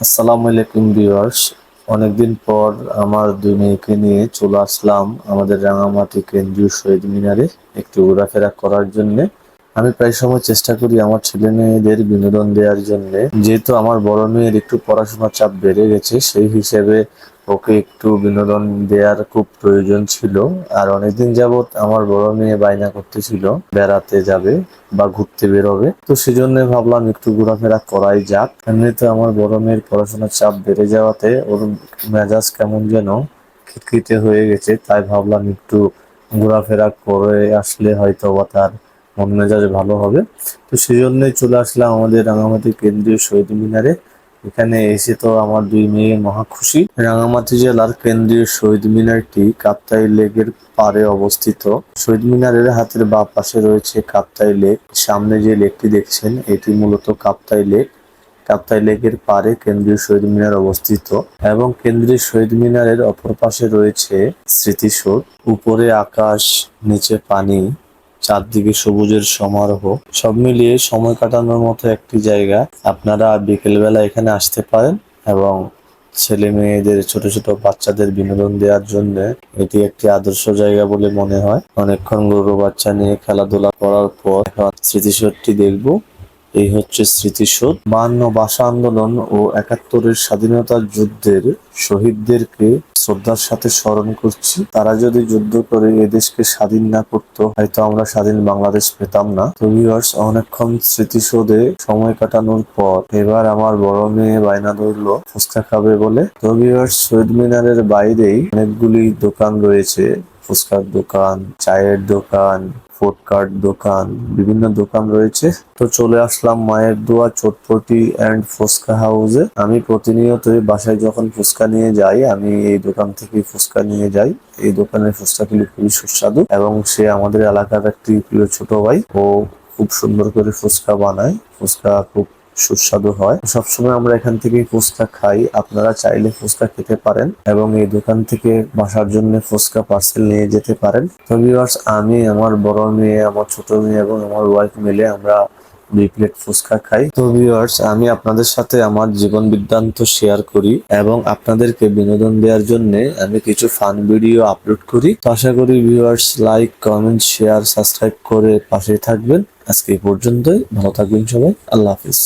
আসসালামু আলাইকুম ভিউয়ার্স। অনেকদিন পর আমার দুই মেয়েকে নিয়ে চলে আসলাম আমাদের রাঙামাটি কেন্দ্রীয় শহীদ মিনারে একটু ঘোরাফেরা করার জন্য। আমি প্রায় সময় চেষ্টা করি আমার ছেলে মেয়েদের বিনোদন দেওয়ার জন্য। যেহেতু আমার বড় মেয়ের একটু পড়াশোনার চাপ বেড়ে গেছে, সেই হিসেবে ওকে একটু বিনোদন দেওয়ার খুব প্রয়োজন ছিল। আর অনেকদিন যাবৎ আমার বড় মেয়ে বায়না করতেছিল, বেড়াতে যাবে বা ঘুরতে বেরোবে। তো সেজন্য ভাবলাম একটু ঘোরাফেরা করাই যাক। এমনিতে আমার বড় মেয়ের পড়াশোনার চাপ বেড়ে যাওয়াতে ওর মেজাজ কেমন যেন খিটখিটে হয়ে গেছে, তাই ভাবলাম একটু ঘোরাফেরা করে আসলে হয়তো বা তার মন মেজাজ ভালো হবে। তো সেই জন্যই চলে আসলাম আমাদের রাঙামাটি কেন্দ্রীয় শহীদ মিনারে। এখানে এসে তো আমার দুই মেয়ে মহা খুশি। রাঙামাটি জেলার কেন্দ্রীয় শহীদ মিনারটি কাপ্তাই লেকের পাড়ে অবস্থিত। শহীদ মিনারের হাতের বা পাশে রয়েছে কাপ্তাই লেক। সামনে যে লেকটি দেখছেন, এটি মূলত কাপ্তাই লেক। কাপ্তাই লেকের পারে কেন্দ্রীয় শহীদ মিনার অবস্থিত এবং কেন্দ্রীয় শহীদ মিনারের অপর পাশে রয়েছে স্মৃতিসৌধ। উপরে আকাশ, নিচে পানি। চারদিকে সবুজের সমারোহ। সব মিলিয়ে সময় কাটানোর মতো একটি জায়গা। আপনারা বিকেলবেলা এখানে আসতে পারেন এবং ছেলে মেয়েদের, ছোট ছোট বাচ্চাদের বিনোদন দেওয়ার জন্য এটি একটি আদর্শ জায়গা বলে মনে হয়। অনেকক্ষণ গরু বাচ্চা নিয়ে খেলাধুলা করার পর এখন স্মৃতিসৌধটি দেখব। এই হচ্ছে স্মৃতিসৌধ। বান্ন ভাষা আন্দোলন ও একাত্তরের স্বাধীনতার যুদ্ধের শহীদদেরকে শ্রদ্ধার সাথে স্মরণ করছি, তারা যদি যুদ্ধ করে এদেশকে স্বাধীন না করতো, হয়তো আমরা স্বাধীন বাংলাদেশ পেতাম না। তো ভিউয়ার্স অনেকক্ষণ স্মৃতিসৌধে সময় কাটানোর পর এবার আমার বড় মেয়ে বায়না ধরলো, ফুচকা খাবে বলে। তো ভিউয়ার্স শহীদ মিনারের বাইরেই অনেকগুলি দোকান রয়েছে। ফুচকার দোকান, চায়ের দোকান ফুডকার্ট দোকান, বিভিন্ন দোকান রয়েছে। তো চলে আসলাম মায়ের দোয়া, চটপটি অ্যান্ড ফুচকা হাউসে আমি প্রতিনিয়তই বাসায় যখন ফুচকা নিয়ে যাই, আমি এই দোকান থেকে ফুচকা নিয়ে যাই। এই দোকানের ফুচকাগুলি খুবই সুস্বাদু এবং সে আমাদের এলাকার একটি প্রিয় ছোট ভাই, ও খুব সুন্দর করে ফুচকা বানায়। ফুচকা খুব সুস্বাদু হয়। সবসময় আমরা এখান থেকে ফুচকা খাই। আপনারা চাইলে ফুচকা খেতে পারেন এবং এই দোকান থেকে বাসার জন্য ফুচকা পার্সেল নিয়ে যেতে পারেন। তো ভিউয়ার্স আমি, আমার বড় মেয়ে, আমার ছোট মেয়ে এবং আমার ওয়াইফ মিলে আমরা দুই প্লেট ফুচকা খাই। তো ভিউয়ার্স আমি আপনাদের সাথে আমার জীবন বৃত্তান্ত শেয়ার করি এবং আপনাদেরকে বিনোদন দেওয়ার জন্য আমি কিছু ফান ভিডিও আপলোড করি। তো আশা করি viewers like comment share subscribe করে পাশে থাকবেন। আজকে এই পর্যন্তই। ভালো থাকবেন সবাই। আল্লাহ হাফিজ।